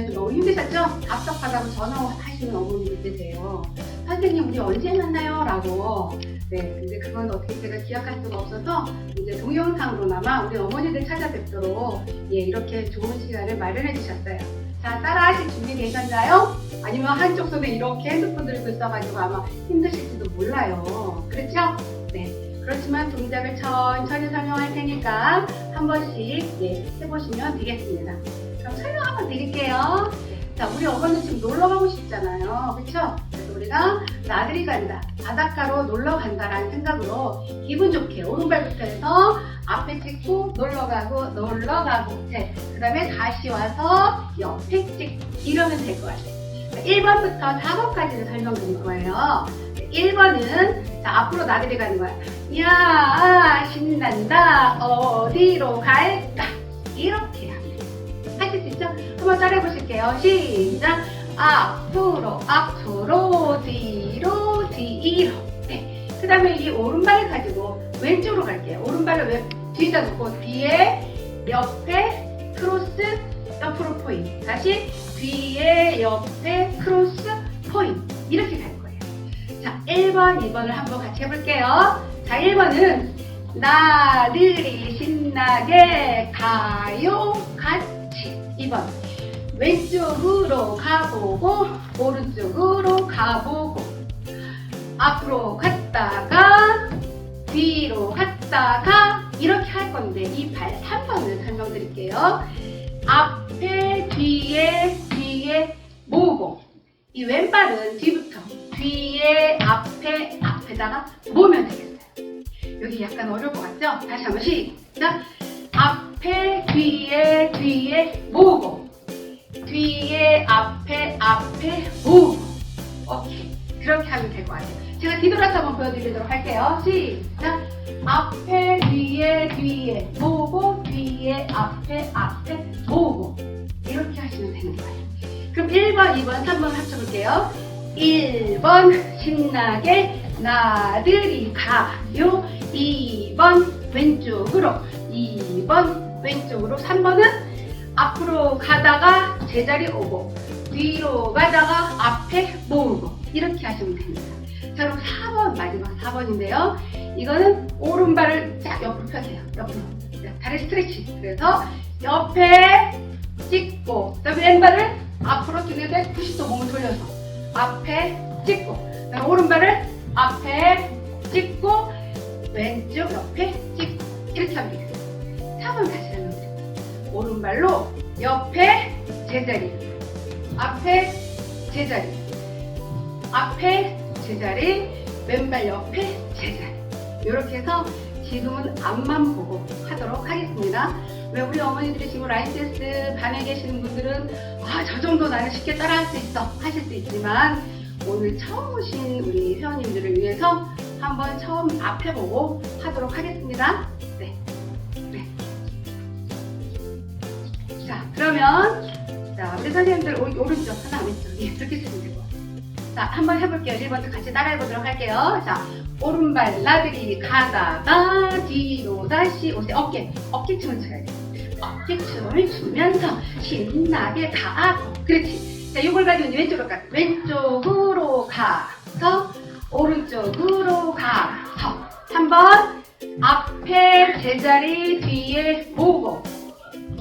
지내면서 너무 힘드셨죠? 답답하다고 전화하시는 어머님들 계세요. 선생님 우리 언제 만나요? 라고 네 근데 그건 어떻게 제가 기약할 수가 없어서 이제 동영상으로나마 우리 어머니들 찾아뵙도록 예 이렇게 좋은 시간을 마련해 주셨어요. 자 따라하실 준비 되셨나요? 아니면 한쪽 손에 이렇게 핸드폰 들고 있어가지고 아마 힘드실지도 몰라요. 그렇죠? 네. 그렇지만 동작을 천천히 설명할 테니까 한 번씩 예, 해보시면 되겠습니다. 그럼 설명 한번 드릴게요. 자, 우리 어머니 지금 놀러 가고 싶잖아요. 그쵸? 그래서 우리가 나들이 간다, 바닷가로 놀러 간다라는 생각으로 기분 좋게 오른발부터 해서 앞에 찍고 놀러 가고 놀러 가고 네. 그 다음에 다시 와서 옆에 찍고 이러면 될 것 같아요. 1번부터 4번까지를 설명드릴 거예요. 1번은 자 앞으로 나들이 가는 거야. 야 신난다 어디로 갈까 이렇게 돼. 하실 수 있죠? 한번 따라해 보실게요. 시작 앞으로 앞으로 뒤로 뒤로 네. 그 다음에 이 오른발을 가지고 왼쪽으로 갈게요. 오른발을 왼, 뒤에다 놓고 뒤에 옆에 크로스 옆으로 포인 다시 뒤에 옆에 크로스 포인 이렇게 갈 거예요. 자, 1번, 2번을 한번 같이 해볼게요. 자, 1번은 나들이 신나게 가요. 같이. 2번. 왼쪽으로 가보고 오른쪽으로 가보고. 앞으로 갔다가 뒤로 갔다가 이렇게 할 건데 이 발 3번을 설명드릴게요. 앞에 뒤에 뒤에 모으고 이 왼발은 뒤부터 뒤에 앞에 앞에다가 모으면 되겠어요. 여기 약간 어려울 것 같죠? 다시 한번 시작. 앞에 뒤에 뒤에 모으고 뒤에 앞에 앞에 모으고 오케이 그렇게 하면 될 것 같아요. 제가 뒤돌아서 한번 보여드리도록 할게요. 시작. 앞에 뒤에 뒤에 모으고 뒤에 앞에 앞에 1번, 2번, 3번 합쳐볼게요. 1번 신나게 나들이 가요. 2번 왼쪽으로 2번 왼쪽으로 3번은 앞으로 가다가 제자리 오고 뒤로 가다가 앞에 모으고 이렇게 하시면 됩니다. 자 그럼 4번 마지막 4번인데요. 이거는 오른발을 쫙 옆으로 펴세요. 옆으로. 자, 다리 스트레치. 그래서 옆에 찍고 그 다음에 왼발을 앞으로 두개대 90도 몸을 돌려서. 앞에 찍고 오른발을 앞에 찍고 왼쪽 옆에 찍고. 이렇게 하면 되겠습니다. 4번 다시 설명드릴게요. 오른발로 옆에 제자리. 앞에 제자리. 앞에 제자리 왼발 옆에 제자리. 이렇게 해서 지금은 앞만 보고 하도록 하겠습니다. 왜 우리 어머니들이 지금 라인 댄스 반에 계시는 분들은 아 저 정도 나는 쉽게 따라할 수 있어 하실 수 있지만 오늘 처음 오신 우리 회원님들을 위해서 한번 처음 앞에 보고 하도록 하겠습니다. 네. 네. 자, 그러면 자, 우리 선생님들 오, 오른쪽 하나 왼쪽 예, 이렇게 쓰면 되고. 자, 한번 해볼게요. 1번부터 같이 따라해 보도록 할게요. 자, 오른발 나들이 가다가 뒤로 다시 오세요. 어깨, 어깨춤을 춰야 돼요. 어깨춤을 추면서 신나게 가고. 그렇지. 자, 이걸 가지고 왼쪽으로 가. 왼쪽으로 가서 오른쪽으로 가서. 3번 앞에 제자리 뒤에 모으고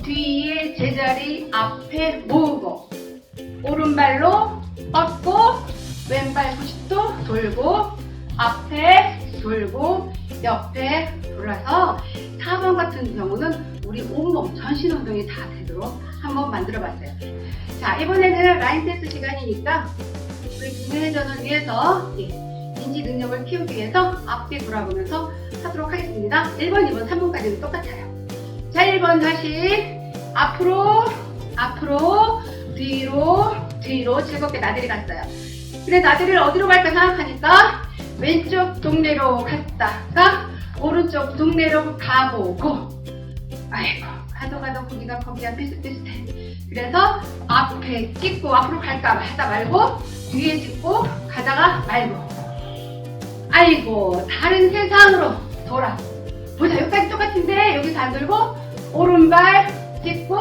뒤에 제자리 앞에 모으고 오른발로 뻗고 왼발 90도 돌고 앞에 돌고 옆에 돌아서 4번 같은 경우는 우리 온몸 전신 운동이 다 되도록 한번 만들어 봤어요. 자, 이번에는 라인 댄스 시간이니까 우리 두뇌회전을 위해서 예, 인지 능력을 키우기 위해서 앞뒤 돌아보면서 하도록 하겠습니다. 1번, 2번, 3번까지는 똑같아요. 자, 1번 다시 앞으로, 앞으로, 뒤로, 뒤로 즐겁게 나들이 갔어요. 근데 나들이를 어디로 갈까 생각하니까 왼쪽 동네로 갔다가 오른쪽 동네로 가보고 아이고 가도 가도 거기가 거기야 비슷비슷해. 그래서 앞에 찍고 앞으로 갈까 하다 말고 뒤에 찍고 가다가 말고. 아이고 다른 세상으로 돌아. 보자 여기까지 똑같은데? 여기서 안 돌고 오른발 찍고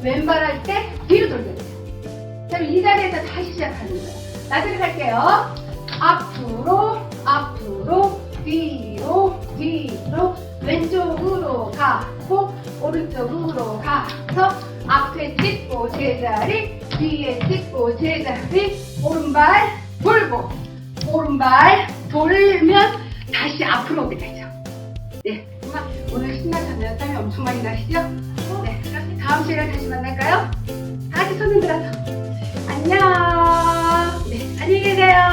왼발 할 때 뒤로 돌게 돼요 그럼 이 자리에서 다시 시작하는 거예요. 나들이 갈게요. 앞으로, 앞으로, 뒤로, 뒤로, 왼쪽으로 가고, 오른쪽으로 가서, 앞에 찍고 제자리, 뒤에 찍고 제자리, 오른발 돌고, 오른발 돌면 다시 앞으로 오게 되죠. 네, 정말 오늘 신나셨나요? 땀이 엄청 많이 나시죠? 네, 다음 시간에 다시 만날까요? 다 같이 손 흔들어서 안녕. 네, 안녕히 계세요.